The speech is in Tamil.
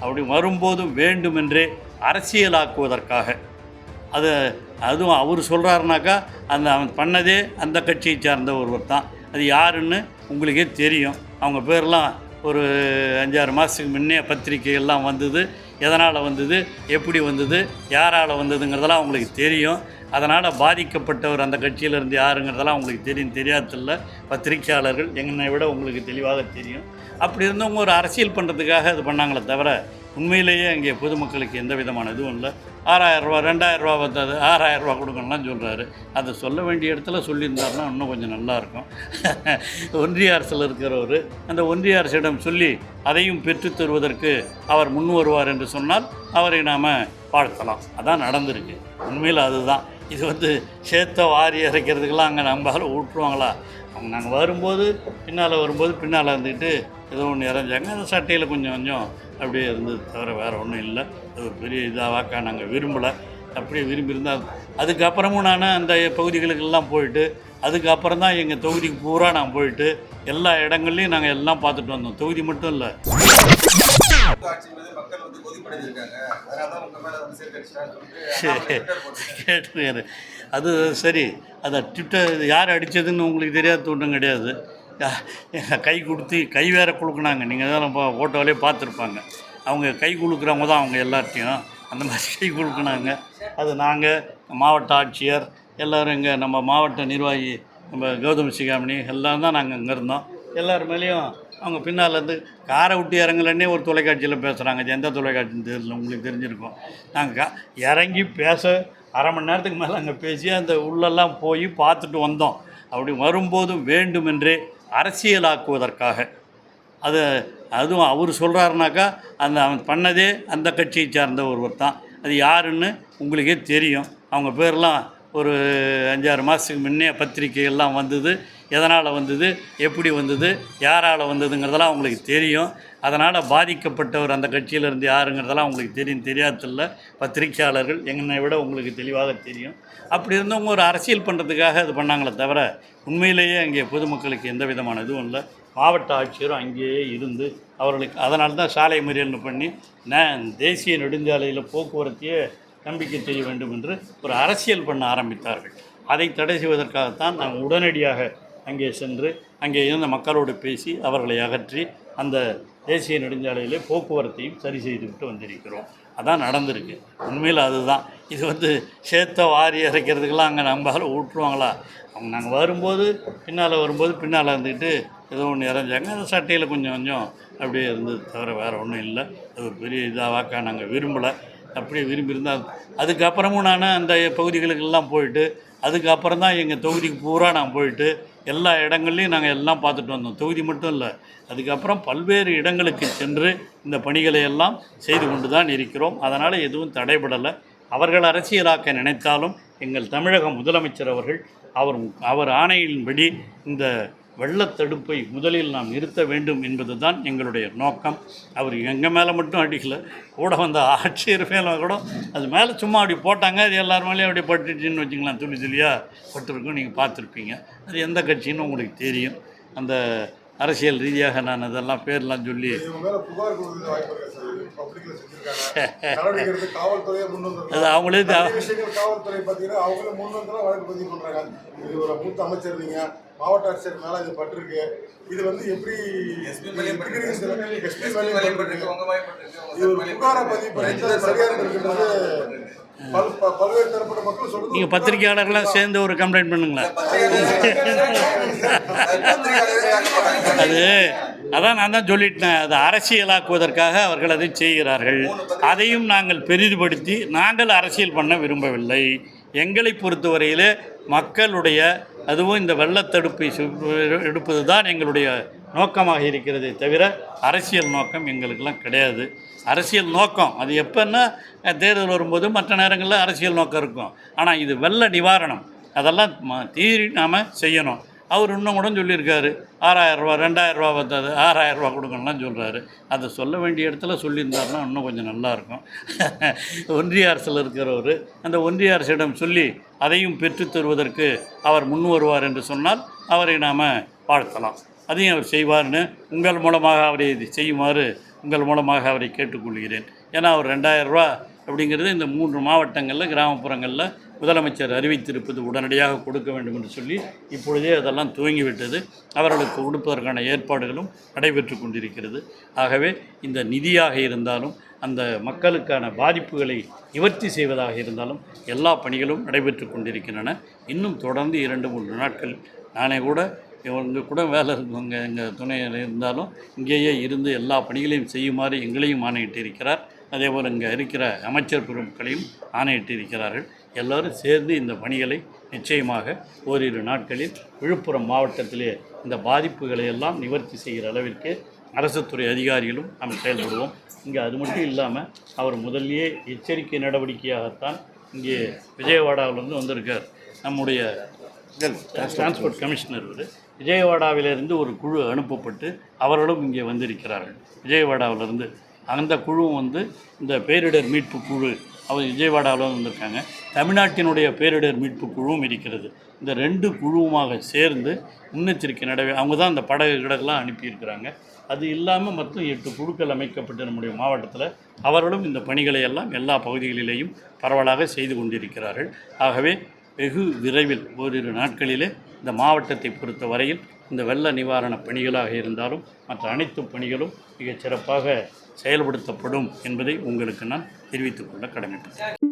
அப்படி வரும்போதும் வேண்டுமென்றே அரசியலாக்குவதற்காக. அது அதுவும் அவர் சொல்கிறாருனாக்கா அந்த அவன் பண்ணதே அந்த கட்சியை சார்ந்த ஒருவர் தான். அது யாருன்னு உங்களுக்கே தெரியும். அவங்க பேர்லாம் ஒரு அஞ்சாறு மாதத்துக்கு முன்னே பத்திரிக்கைகள்லாம் வந்தது. எதனால் வந்தது? எப்படி வந்தது? யாரால் வந்ததுங்கிறதெல்லாம் அவங்களுக்கு தெரியும். அதனால் பாதிக்கப்பட்டவர் அந்த கட்சியிலேருந்து யாருங்கிறதெல்லாம் உங்களுக்கு தெரியும். தெரியாதில்ல பத்திரிகையாளர்கள் என்னை விட உங்களுக்கு தெளிவாக தெரியும். அப்படி இருந்தவங்க ஒரு அரசியல் பண்ணுறதுக்காக அது பண்ணாங்களே தவிர உண்மையிலேயே இங்கே பொதுமக்களுக்கு எந்த விதமான இதுவும் இல்லை. ஆறாயிரம் ரூபா ரெண்டாயிரம் ரூபா வந்தது ஆறாயிரம் கொடுக்கணும்லாம் சொல்கிறாரு அதை சொல்ல வேண்டிய இடத்துல சொல்லியிருந்தாருன்னா இன்னும் கொஞ்சம் நல்லாயிருக்கும் ஒன்றிய அரசில் இருக்கிறவர் அந்த ஒன்றிய அரசிடம் சொல்லி அதையும் பெற்றுத் தருவதற்கு அவர் முன் வருவார் என்று சொன்னால் அவரை நாம் வாழ்த்தலாம். அதான் நடந்திருக்கு. உண்மையில் அதுதான். இது வந்து சேத்த வாரி இறைக்கிறதுக்கெல்லாம் அங்கே நம்பால விட்டுருவாங்களா அவங்க நாங்கள் வரும்போது பின்னால் வரும்போது பின்னால் இருந்துக்கிட்டு ஏதோ ஒன்று இறஞ்சாங்க. அந்த சட்டையில் கொஞ்சம் கொஞ்சம் அப்படியே இருந்தது தவிர வேறு ஒன்றும் இல்லை. அது ஒரு பெரிய இதாவாக்கா நாங்கள் விரும்பலை. அப்படியே விரும்பியிருந்தால் அதுக்கப்புறமும் நான் அந்த பகுதிகளுக்கெல்லாம் போயிட்டு அதுக்கப்புறம் தான் எங்கள் தொகுதிக்கு பூரா நான் போயிட்டு எல்லா இடங்கள்லையும் நாங்கள் எல்லாம் பார்த்துட்டு வந்தோம். தொகுதி மட்டும் இல்லை. கேட்டுருக்காரு அது சரி. அதை ட்விட்டர் யார் அடித்ததுன்னு உங்களுக்கு தெரியாத ஒன்றும் கிடையாது. கை கொடுத்து கை வேற குலுக்குனாங்க. நீங்கள் தான் நம்ம ஃபோட்டோவிலே பார்த்துருப்பாங்க. அவங்க கை குலுக்குறவங்க தான் அவங்க எல்லார்ட்டையும். அந்த மாதிரி கை குலுக்குனாங்க. அது நாங்கள் மாவட்ட ஆட்சியர் எல்லோரும் இங்கே நம்ம மாவட்ட நிர்வாகி நம்ம கௌதம் சிகாமணி எல்லாம் தான் நாங்கள் இங்கே இருந்தோம். எல்லார் மேலேயும் அவங்க பின்னால் இருந்து காரை விட்டு இறங்கலன்னே ஒரு தொலைக்காட்சியில் பேசுகிறாங்க எந்த தொலைக்காட்சின்னு தெரியல உங்களுக்கு தெரிஞ்சிருக்கும். நாங்கள் இறங்கி பேச அரை மணி நேரத்துக்கு மேலே அங்கே பேசி அந்த உள்ளெல்லாம் போய் பார்த்துட்டு வந்தோம். அப்படி வரும்போதும் வேண்டுமென்றே அரசியலாக்குவதற்காக. அது அதுவும் அவர் சொல்கிறாருனாக்கா அந்த அவன் பண்ணதே அந்த கட்சியை சார்ந்த ஒருவர் தான். அது யாருன்னு உங்களுக்கே தெரியும். அவங்க பேர்லாம் ஒரு அஞ்சாறு மாதத்துக்கு முன்னே பத்திரிக்கைகள்லாம் வந்தது. எதனால் வந்தது எப்படி வந்தது யாரால் வந்ததுங்கிறதெல்லாம் அவங்களுக்கு தெரியும். அதனால் பாதிக்கப்பட்டவர் அந்த கட்சியிலேருந்து யாருங்கிறதெல்லாம் உங்களுக்கு தெரியும். தெரியாதில்ல பத்திரிக்கையாளர்கள் என்னை விட உங்களுக்கு தெளிவாக தெரியும். அப்படி இருந்தவங்க ஒரு அரசியல் பண்ணுறதுக்காக அது பண்ணாங்களே தவிர உண்மையிலேயே அங்கே பொதுமக்களுக்கு எந்த விதமான இதுவும் இல்லை. மாவட்ட ஆட்சியரும் அங்கேயே இருந்து அவர்களுக்கு அதனால தான் சாலை மறியல்னு பண்ணி நான் தேசிய நெடுஞ்சாலையில் போக்குவரத்தையே நம்பிக்கை செய்ய வேண்டும் என்று ஒரு அரசியல் பண்ண ஆரம்பித்தார்கள். அதை தடை செய்வதற்காகத்தான் நாங்கள் உடனடியாக அங்கே சென்று அங்கே இருந்த மக்களோடு பேசி அவர்களை அகற்றி அந்த தேசிய நெடுஞ்சாலையிலே போக்குவரத்தையும் சரி செய்துவிட்டு வந்திருக்கிறோம். அதான் நடந்திருக்கு. உண்மையில் அதுதான். இது வந்து சேத்த வாரி இறைக்கிறதுக்கெல்லாம் அங்கே நம்பால் விட்டுருவாங்களா அவங்க நாங்கள் வரும்போது பின்னால் வரும்போது பின்னால் இருந்துக்கிட்டு ஏதோ ஒன்று இறஞ்சாங்க. அந்த சட்டையில் கொஞ்சம் கொஞ்சம் அப்படியே இருந்தது தவிர வேறு ஒன்றும் இல்லை. அது ஒரு பெரிய இதாவாக்கா நாங்கள் விரும்பலை. அப்படியே விரும்பியிருந்தால் அதுக்கப்புறமும் நான் அந்த பகுதிகளுக்கெல்லாம் போயிட்டு அதுக்கப்புறம் தான் எங்கள் தொகுதிக்கு பூரா நான் போயிட்டு எல்லா இடங்கள்லையும் நாங்கள் எல்லாம் பார்த்துட்டு வந்தோம். தொகுதி மட்டும் இல்லை. அதுக்கப்புறம் பல்வேறு இடங்களுக்கு சென்று இந்த பணிகளை எல்லாம் செய்து கொண்டு தான் இருக்கிறோம். அதனால் எதுவும் தடைபடலை. அவர்கள் அரசியலாக்க நினைத்தாலும் எங்கள் தமிழக முதலமைச்சர் அவர்கள் அவர் அவர் ஆணையின்படி இந்த வெள்ளத்தடுப்பை முதலில் நாம் நிறுத்த வேண்டும் என்பது தான் எங்களுடைய நோக்கம். அவர் எங்கள் மேலே மட்டும் அடிக்கல. கூட வந்த ஆட்சியர் மேலே கூட. அது மேலே சும்மா அப்படி போட்டாங்க. அது எல்லார் மேலேயும் அப்படி பட்டுச்சுன்னு வச்சுக்கலாம் துளி துளியாக பட்டிருக்கும். நீங்கள் பார்த்துருப்பீங்க. அது எந்த கட்சின்னு உங்களுக்கு தெரியும். அந்த அரசியல் ரீதியாக நான் அதெல்லாம் பேர்லாம் சொல்லி அது அவங்களே காவல்துறை பார்த்தீங்கன்னா அவங்களே முன் வந்து வழக்கு பதிவு பண்றாங்க. இது ஒரு மூத்த அமைச்சர் நீங்க. மாவட்ட ஆட்சியர் மேல இது பட்டிருக்கு இது வந்து எப்படி எஸ்பி மேலேயும் பட்டிருக்கு. எஸ்பி எஸ்பி மேலேயும் மேலேயும் பட்டிருக்கு. பட்டிருக்கு, உங்க மேலேயும் பட்டிருக்கு, உங்க இது ஒரு மேலேயும் புகாரை பட்டிருக்கு. பதிவு பண்ணி அது சரியா இருக்கின்றது பல் ப- பல்வேறு தரப்பட்ட மக்கள் சொல்றது நீங்கள் பத்திரிக்கையாளர்களாம் சேர்ந்து ஒரு கம்ப்ளைண்ட் பண்ணுங்களேன் அது அதான் நான் தான் சொல்லிட்டேன் அது அரசியலாக்குவதற்காக அவர்கள் அதை செய்கிறார்கள் அதையும் நாங்கள் பெரிதுபடுத்தி நாங்கள் அரசியல் பண்ண விரும்பவில்லை எங்களை பொறுத்தவரையில் மக்களுடைய அதுவும் இந்த வெள்ளத்தடுப்பை சு- எடுப்பது தான் எங்களுடைய நோக்கமாக இருக்கிறதே தவிர அரசியல் நோக்கம் எங்களுக்கெல்லாம் கிடையாது. அரசியல் நோக்கம் அது எப்போன்னா தேர்தல் வரும்போது மற்ற நேரங்களில் அரசியல் நோக்கம் இருக்கும். ஆனால் இது வெள்ள நிவாரணம். அதெல்லாம் ம- தீரி நாம் செய்யணும். அவர் இன்னும் கூட சொல்லியிருக்காரு. ஆறாயிரரூவா ரெண்டாயிரரூவா வந்தது ஆறாயிரரூவா கொடுக்கணும்லாம் சொல்கிறாரு அதை சொல்ல வேண்டிய இடத்துல சொல்லியிருந்தாருன்னா இன்னும் கொஞ்சம் நல்லாயிருக்கும் ஒன்றிய அரசில் இருக்கிறவர் அந்த ஒன்றிய அரசிடம் சொல்லி அதையும் பெற்றுத் தருவதற்கு அவர் முன் வருவார் என்று சொன்னால் அவரை நாம் வாழ்த்தலாம். அதையும் அவர் செய்வார்னு உங்கள் மூலமாக அவரை இது செய்யுமாறு உங்கள் மூலமாக அவரை கேட்டுக்கொள்கிறேன். ஏன்னா அவர் ரெண்டாயிரரூபா அப்படிங்கிறது இந்த மூன்று மாவட்டங்களில் கிராமப்புறங்களில் முதலமைச்சர் அறிவித்திருப்பது உடனடியாக கொடுக்க வேண்டும் என்று சொல்லி இப்பொழுதே அதெல்லாம் துவங்கிவிட்டது. அவர்களுக்கு கொடுப்பதற்கான ஏற்பாடுகளும் நடைபெற்று கொண்டிருக்கிறது. ஆகவே இந்த நிதியாக இருந்தாலும் அந்த மக்களுக்கான பாதிப்புகளை நிவர்த்தி செய்வதாக இருந்தாலும் எல்லா பணிகளும் நடைபெற்று கொண்டிருக்கின்றன. இன்னும் தொடர்ந்து இரண்டு மூன்று நாட்கள் நானே கூட இவங்க கூட வேலை இருக்கவங்க எங்கள் துணையில் இருந்தாலும் இங்கேயே இருந்து எல்லா பணிகளையும் செய்யுமாறு எங்களையும் ஆணையிட்டு இருக்கிறார் அதேபோல் இங்கே இருக்கிற அமைச்சர் பெருமக்களையும் ஆணையிட்டு இருக்கிறார்கள் எல்லோரும் சேர்ந்து இந்த பணிகளை நிச்சயமாக ஓரிரு நாட்களில் விழுப்புரம் மாவட்டத்திலே இந்த பாதிப்புகளை எல்லாம் நிவர்த்தி செய்கிற அளவிற்கு அரசு துறை அதிகாரிகளும் நாம் செயல்படுவோம். இங்கே அது மட்டும் இல்லாமல் அவர் முதல்லயே எச்சரிக்கை நடவடிக்கையாகத்தான் இங்கே விஜயவாடாவிலிருந்து வந்திருக்கார். நம்முடைய டிரான்ஸ்போர்ட் கமிஷனர் விஜயவாடாவிலிருந்து ஒரு குழு அனுப்பப்பட்டு அவர்களும் இங்கே வந்திருக்கிறார்கள். விஜயவாடாவிலிருந்து அந்த குழுவும் வந்து இந்த பேரிடர் மீட்பு குழு அவர் விஜயவாடாவில் வந்திருக்காங்க. தமிழ்நாட்டினுடைய பேரிடர் மீட்பு குழுவும் இருக்கிறது. இந்த ரெண்டு குழுவுமாக சேர்ந்து முன்னெச்சரிக்கை நடவடிக்கை அவங்க தான் அந்த படகு கிடக்கெல்லாம் அனுப்பியிருக்கிறாங்க. அது இல்லாமல் மொத்தம் எட்டு குழுக்கள் அமைக்கப்பட்டு நம்முடைய மாவட்டத்தில் அவர்களும் இந்த பணிகளை எல்லாம் எல்லா பகுதிகளிலேயும் பரவலாக செய்து கொண்டிருக்கிறார்கள். ஆகவே வெகு விரைவில் ஓரிரு நாட்களிலே இந்த மாவட்டத்தை பொறுத்த வரையில் இந்த வெள்ள நிவாரண பணிகளாக இருந்தாலும் மற்ற அனைத்து பணிகளும் மிகச் சிறப்பாக செயல்படுத்தப்படும் என்பதை உங்களுக்கு நான் தெரிவித்துக் கொள்ள கடமைப்பட்டேன்.